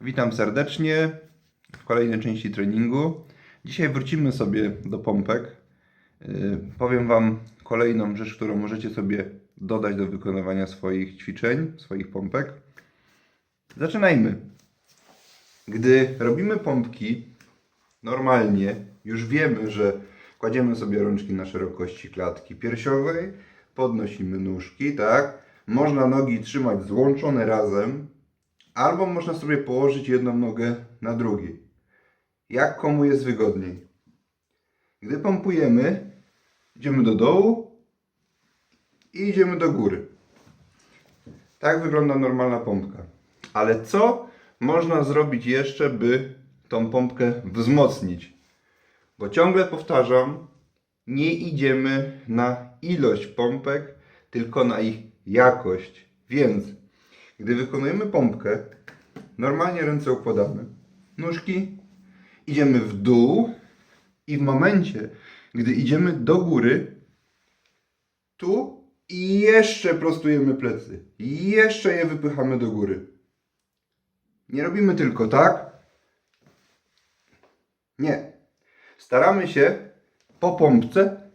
Witam serdecznie w kolejnej części treningu. Dzisiaj wrócimy sobie do pompek. Yy, Powiem Wam kolejną rzecz, którą możecie sobie dodać do wykonywania swoich ćwiczeń, swoich pompek. Zaczynajmy. Gdy robimy pompki normalnie, już wiemy, że kładziemy sobie rączki na szerokości klatki piersiowej, podnosimy nóżki, tak? Można nogi trzymać złączone razem, albo można sobie położyć jedną nogę na drugiej. Jak komu jest wygodniej. Gdy pompujemy, idziemy do dołu i idziemy do góry. Tak wygląda normalna pompka. Ale co można zrobić jeszcze, by tą pompkę wzmocnić? Bo ciągle powtarzam, nie idziemy na ilość pompek, tylko na ich jakość. Więc, gdy wykonujemy pompkę, normalnie ręce układamy, nóżki, idziemy w dół i w momencie, gdy idziemy do góry, tu i jeszcze prostujemy plecy. Jeszcze je wypychamy do góry. Nie robimy tylko tak. Nie. Staramy się po pompce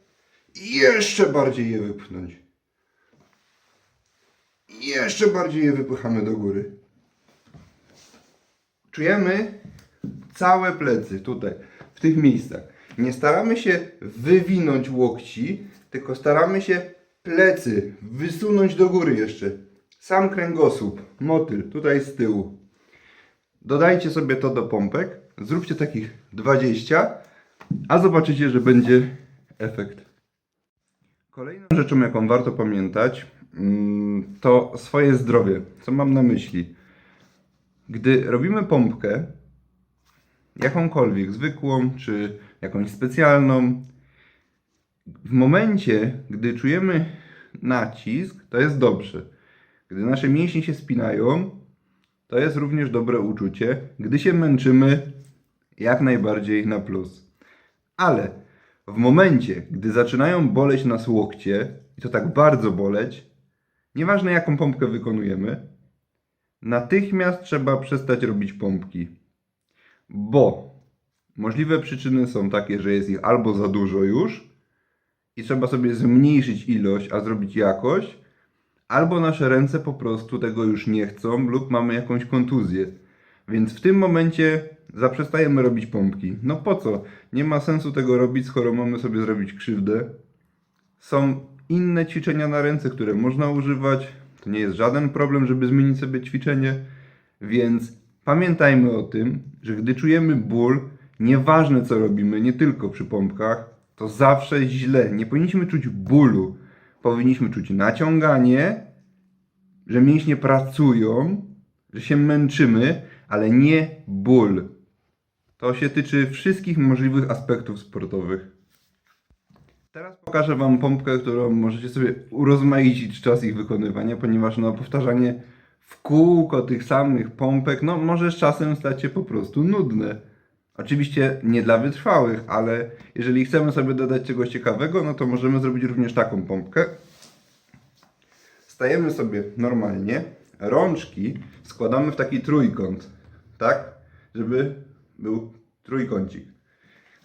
jeszcze bardziej je wypchnąć. Jeszcze bardziej je wypychamy do góry. Czujemy całe plecy tutaj, w tych miejscach. Nie staramy się wywinąć łokci, tylko staramy się plecy wysunąć do góry jeszcze. Sam kręgosłup, motyl, tutaj z tyłu. Dodajcie sobie to do pompek, zróbcie takich 20, a zobaczycie, że będzie efekt. Kolejną rzeczą, jaką warto pamiętać, to swoje zdrowie. Co mam na myśli? Gdy robimy pompkę, jakąkolwiek, zwykłą czy jakąś specjalną, w momencie, gdy czujemy nacisk, to jest dobrze. Gdy nasze mięśnie się spinają, to jest również dobre uczucie. Gdy się męczymy, jak najbardziej na plus. Ale w momencie, gdy zaczynają boleć nas łokcie, i to tak bardzo boleć, nieważne jaką pompkę wykonujemy, natychmiast trzeba przestać robić pompki. Bo możliwe przyczyny są takie, że jest ich albo za dużo już i trzeba sobie zmniejszyć ilość, a zrobić jakość, albo nasze ręce po prostu tego już nie chcą lub mamy jakąś kontuzję. Więc w tym momencie zaprzestajemy robić pompki. No po co? Nie ma sensu tego robić, skoro mamy sobie zrobić krzywdę. Są inne ćwiczenia na ręce, które można używać. To nie jest żaden problem, żeby zmienić sobie ćwiczenie. Więc pamiętajmy o tym, że gdy czujemy ból, nieważne co robimy, nie tylko przy pompkach, to zawsze źle. Nie powinniśmy czuć bólu. Powinniśmy czuć naciąganie, że mięśnie pracują, że się męczymy, ale nie ból. To się tyczy wszystkich możliwych aspektów sportowych. Teraz pokażę Wam pompkę, którą możecie sobie urozmaicić czas ich wykonywania, ponieważ no, powtarzanie w kółko tych samych pompek, no może z czasem stać się po prostu nudne. Oczywiście nie dla wytrwałych, ale jeżeli chcemy sobie dodać czegoś ciekawego, no to możemy zrobić również taką pompkę. Stajemy sobie normalnie, rączki składamy w taki trójkąt, tak? Żeby był trójkącik.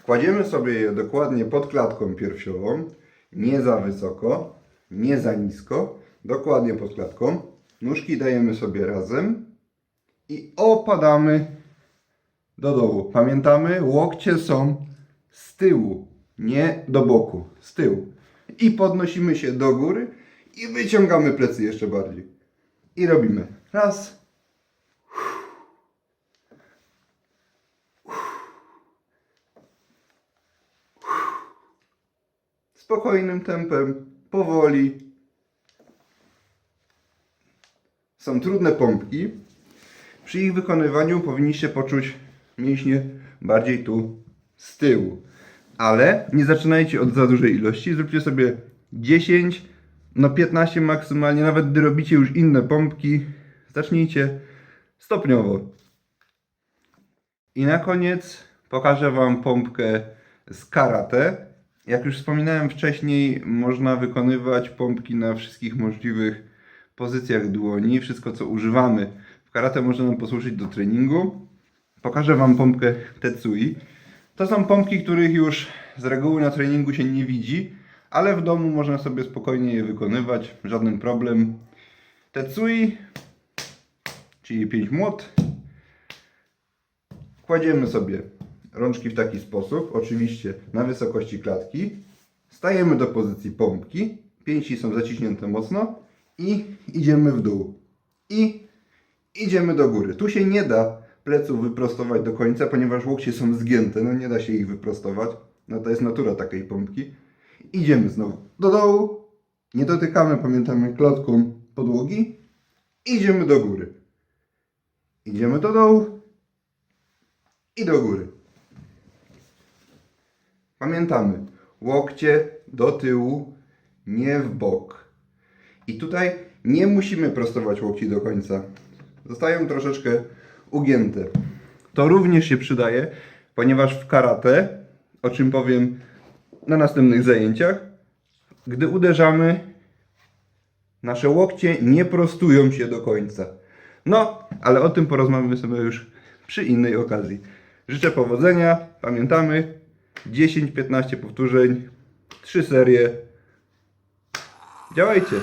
Kładziemy sobie je dokładnie pod klatką piersiową, nie za wysoko, nie za nisko, dokładnie pod klatką. Nóżki dajemy sobie razem i opadamy do dołu. Pamiętamy, łokcie są z tyłu, nie do boku, z tyłu. I podnosimy się do góry i wyciągamy plecy jeszcze bardziej. I robimy raz, spokojnym tempem, powoli. Są trudne pompki. Przy ich wykonywaniu powinniście poczuć mięśnie bardziej tu z tyłu. Ale nie zaczynajcie od za dużej ilości. Zróbcie sobie 10, no 15 maksymalnie. Nawet gdy robicie już inne pompki, zacznijcie stopniowo. I na koniec pokażę Wam pompkę z karate. Jak już wspominałem wcześniej, można wykonywać pompki na wszystkich możliwych pozycjach dłoni, wszystko co używamy w Karate może nam posłużyć do treningu. Pokażę Wam pompkę Tetsui. To są pompki, których już z reguły na treningu się nie widzi, ale w domu można sobie spokojnie je wykonywać, żaden problem. Tetsui, czyli 5 młot. Kładziemy sobie rączki w taki sposób, oczywiście na wysokości klatki. Stajemy do pozycji pompki, pięści są zaciśnięte mocno i idziemy w dół. I idziemy do góry. Tu się nie da pleców wyprostować do końca, ponieważ łokcie są zgięte, no nie da się ich wyprostować. No to jest natura takiej pompki. Idziemy znowu do dołu, nie dotykamy, pamiętamy, klatką podłogi. Idziemy do góry. Idziemy do dołu i do góry. Pamiętamy, łokcie do tyłu, nie w bok. I tutaj nie musimy prostować łokci do końca. Zostają troszeczkę ugięte. To również się przydaje, ponieważ w karate, o czym powiem na następnych zajęciach, gdy uderzamy, nasze łokcie nie prostują się do końca. No, ale o tym porozmawiamy sobie już przy innej okazji. Życzę powodzenia. Pamiętamy 10-15 powtórzeń, 3 serie. Działajcie!